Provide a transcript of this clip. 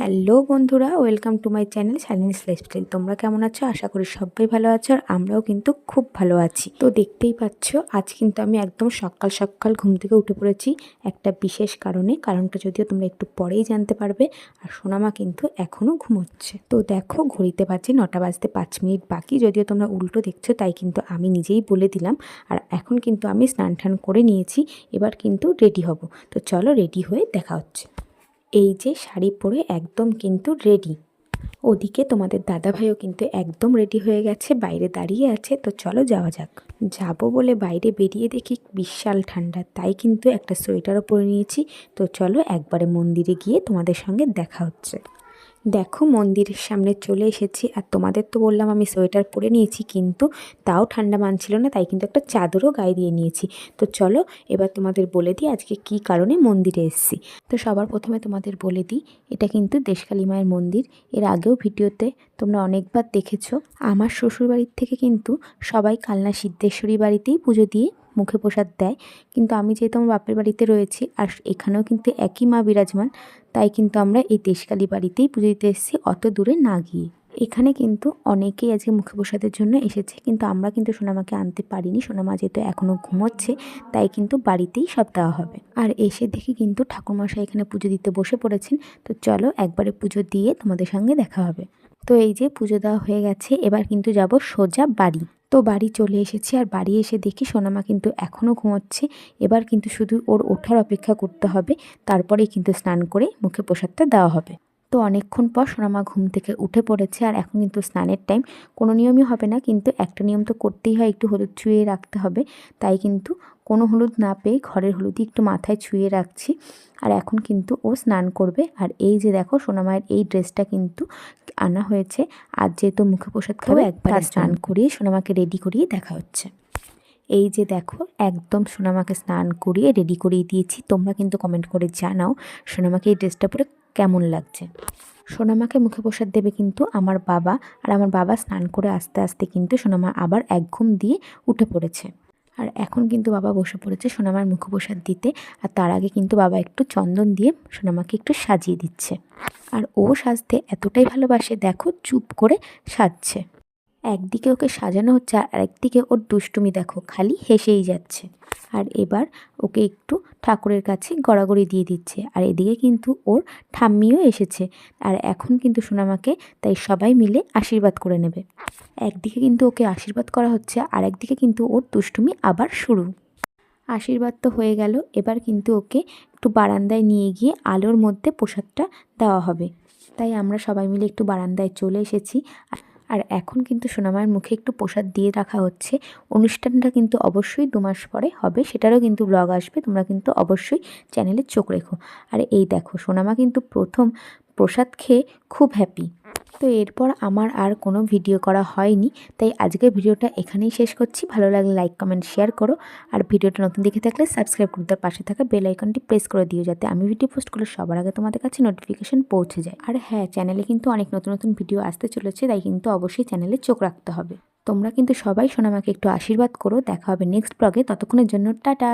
Hello বন্ধুরা, welcome to my channel Shalini lifestyle তোমরা কেমন আছো? আশা করি সবাই ভালো আছো আর আমরাও কিন্তু খুব ভালো আছি। তো দেখতেই পাচ্ছ, আজ কিন্তু আমি একদম সকাল সকাল ঘুম থেকে উঠে পড়েছি একটা বিশেষ কারণে। কারণটা যদিও তোমরা একটু পরেই জানতে পারবে, আর সোনামা কিন্তু এখনও ঘুমোচ্ছে। তো দেখো, ঘড়িতে বাজে নটা বাজতে পাঁচ মিনিট বাকি। যদিও তোমরা উল্টো দেখছ, তাই কিন্তু আমি নিজেই বলে দিলাম। আর এখন কিন্তু আমি স্নান টান করে নিয়েছি, এবার কিন্তু রেডি হব। তো চলো রেডি হয়ে দেখা হচ্ছে। এই যে শাড়ি পরে একদম কিন্তু রেডি ওদিকে তোমাদের দাদাভাইও কিন্তু একদম রেডি হয়ে গেছে, বাইরে দাঁড়িয়ে আছে, তো চলো যাওয়া যাক। যাব বলে বাইরে বেরিয়ে দেখি বিশাল ঠান্ডা, তাই কিন্তু একটা সোয়েটারও পরে নিয়েছি। তো চলো একবারে মন্দিরে গিয়ে তোমাদের সঙ্গে দেখা হচ্ছে। দেখো মন্দিরের সামনে চলে এসেছি। আর তোমাদের তো বললাম আমি সোয়েটার পরে নিয়েছি, কিন্তু তাও ঠান্ডা মানছিল না, তাই কিন্তু একটা চাদরও গায়ে দিয়ে নিয়েছি। তো চলো এবার তোমাদের বলে দিই আজকে কি কারণে মন্দিরে এসেছি। তো সবার প্রথমে তোমাদের বলে দিই, এটা কিন্তু দেশকালী মায়ের মন্দির। এর আগেও ভিডিওতে তোমরা অনেকবার দেখেছ, আমার শ্বশুরবাড়ির থেকে কিন্তু সবাই কালনা সিদ্ধেশ্বরী বাড়িতেই পুজো দিয়ে মুখে প্রসাদ দেয়। কিন্তু আমি যেহেতু আমার বাপের বাড়িতে রয়েছি, আর এখানেও কিন্তু একই মা বিরাজমান তাই কিন্তু আমরা এই দেশকালী বাড়িতেই পুজো দিতে এসেছি, অত দূরে না গিয়ে। এখানে কিন্তু অনেকেই আজকে মুখে প্রসাদের জন্য এসেছে, কিন্তু আমরা কিন্তু সোনামাকে আনতে পারিনি, সোনামা যেহেতু এখনও ঘুমোচ্ছে, তাই কিন্তু বাড়িতেই সব দেওয়া হবে। আর এসে দেখি কিন্তু ঠাকুরমশাই এখানে পুজো দিতে বসে পড়েছেন, তো চলো একবারে পুজো দিয়ে তোমাদের সঙ্গে দেখা হবে। তো এই যে পুজো দেওয়া হয়ে গেছে, এবার কিন্তু যাব সোজা বাড়ি। তো বাড়ি চলে এসেছি আর বাড়ি এসে দেখি সোনামা কিন্তু এখনও ঘুমোচ্ছে। এবার কিন্তু শুধু ওর ওঠার অপেক্ষা করতে হবে। তারপরেই কিন্তু স্নান করে মুখে প্রসাদটা দেওয়া হবে। তো অনেকক্ষণ পর সোনামা ঘুম থেকে উঠে পড়েছে আর এখন কিন্তু স্নানের টাইম কোনো নিয়মই হবে না কিন্তু একটা নিয়ম তো করতেই হয় একটু হলুদ ছুঁয়ে রাখতে হবে। তাই কিন্তু কোনো হলুদ না পেয়ে ঘরের হলুদই একটু মাথায় ছুঁয়ে রাখছি। আর এখন কিন্তু ও স্নান করবে। আর এই যে দেখো সোনামায়ের এই ড্রেসটা কিন্তু আনা হয়েছে। আর যেহেতু মুখে প্রসাদ খাবে একবার স্নান করিয়ে সোনামাকে রেডি করিয়ে দেখা হচ্ছে। এই যে দেখো একদম সোনামাকে স্নান করিয়ে রেডি করিয়ে দিয়েছি। তোমরা কিন্তু কমেন্ট করে জানাও সোনামাকে এই ড্রেসটা পরে কেমন লাগছে? সোনামাকে মুখে প্রসাদ দেবে কিন্তু আমার বাবা, আর আমার বাবা স্নান করে আস্তে আস্তে কিন্তু সোনামা আবার এক ঘুম দিয়ে উঠে পড়েছে। আর এখন কিন্তু বাবা বসে পড়েছে সোনামার মুখে প্রসাদ দিতে, আর তার আগে কিন্তু বাবা একটু চন্দন দিয়ে সোনামাকে একটু সাজিয়ে দিচ্ছে। আর ও সাজতে এতটাই ভালোবাসে, দেখো চুপ করে সাজছে। একদিকে ওকে সাজানো হচ্ছে, আর একদিকে ওর দুষ্টুমি, দেখো, খালি হেসেই যাচ্ছে। আর এবার ওকে একটু ঠাকুরের কাছে গড়াগড়ি দিয়ে দিচ্ছে। আর এদিকে কিন্তু ওর ঠাম্মিও এসেছে। আর এখন কিন্তু সোনামাকে তাই সবাই মিলে আশীর্বাদ করে নেবে। একদিকে কিন্তু ওকে আশীর্বাদ করা হচ্ছে, আর একদিকে কিন্তু ওর দুষ্টুমি আবার শুরু। আশীর্বাদ তো হয়ে গেল, এবার কিন্তু ওকে একটু বারান্দায় নিয়ে গিয়ে আলোর মধ্যে প্রসাদটা দেওয়া হবে। তাই আমরা সবাই মিলে একটু বারান্দায় চলে এসেছি। আর এখন কিন্তু সোনামায়ের মুখে একটু প্রসাদ দিয়ে রাখা হচ্ছে। অনুষ্ঠানটা কিন্তু অবশ্যই দু মাস পরে হবে, সেটারও কিন্তু ব্লগ আসবে, তোমরা কিন্তু অবশ্যই চ্যানেলে চোখ রেখো। আর এই দেখো, সোনামা কিন্তু প্রথম প্রসাদ খেয়ে খুব হ্যাপি তো এরপর আমার আর কোনো ভিডিও করা হয়নি। তাই আজকের ভিডিওটা এখানেই শেষ করছি। ভালো লাগলে লাইক কমেন্ট শেয়ার করো। আর ভিডিওটা নতুন দেখে থাকলে সাবস্ক্রাইব করে তার পাশে থাকা বেল আইকনটি প্রেস করে দিও যাতে আমি ভিডিও পোস্ট করলে সবার আগে তোমাদের কাছে নোটিফিকেশন পৌঁছে যায়। আর হ্যাঁ চ্যানেলে কিন্তু অনেক নতুন নতুন ভিডিও আসতে চলেছে, তাই কিন্তু অবশ্যই চ্যানেলে চোখ রাখতে হবে। তোমরা কিন্তু সবাই সোনামাকে একটু আশীর্বাদ করো। দেখা হবে নেক্সট ব্লগে ততক্ষণের জন্য টাটা!